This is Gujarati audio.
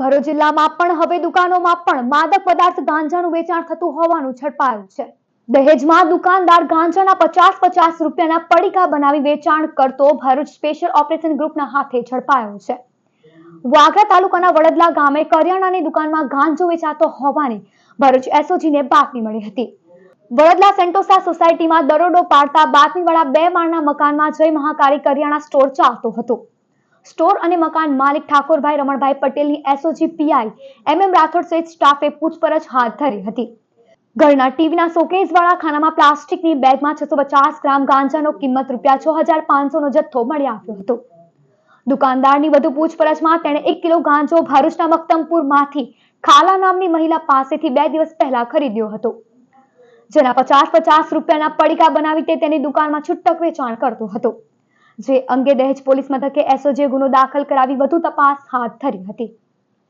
ભરૂચ જિલ્લામાં પણ હવે દુકાનોમાં પણ માદક પદાર્થ ગાંજાનું વેચાણ થતું હોવાનું ઝડપાયું છે. દહેજમાં દુકાનદાર ગાંજાના પચાસ પચાસ રૂપિયાના પડીકા બનાવી વેચાણ કરતો ભરૂચ સ્પેશિયલ ઓપરેશન ગ્રુપના હાથે ઝડપાયો છે. વાઘા તાલુકાના વડદલા ગામે કરિયાણાની દુકાનમાં ગાંજો વેચાતો હોવાની ભરૂચ એસઓજીને બાતમી મળી હતી. વડોદરા સેન્ટોસા સોસાયટીમાં દરોડો પાડતા બાતમીવાળા બે માળના મકાનમાં જય મહાકાળી કરિયાણા સ્ટોર ચાલતો હતો. સ્ટોર અને મકાન માલિક ઠાકોરભાઈ રમણભાઈ પટેલની એસઓજી પીઆઈ એમ રાઠોડ સહિત સ્ટાફે પૂછપરછ હાથ ધરી હતી. ઘરના ટીવીના શોકેસવાળા ખાનામાં પ્લાસ્ટિકની બેગમાં છસો પચાસ ગ્રામ ગાંજાનો કિંમત રૂપિયા છ હજાર પાંચસોનો જથ્થો મળી આવ્યો હતો. દુકાનદારની વધુ પૂછપરછમાં તેણે એક કિલો ગાંજો ભરૂચના મક્તમપુરમાંથી ખાલા નામની મહિલા પાસેથી બે દિવસ પહેલા ખરીદ્યો હતો. જેના પચાસ પચાસ રૂપિયાના પડીકા બનાવી તે તેની દુકાનમાં છૂટક વેચાણ કરતો હતો. જે અંગે દહેજ પોલીસ મથકે એસઓજીએ ગુનો દાખલ કરાવી વધુ તપાસ હાથ ધરી હતી.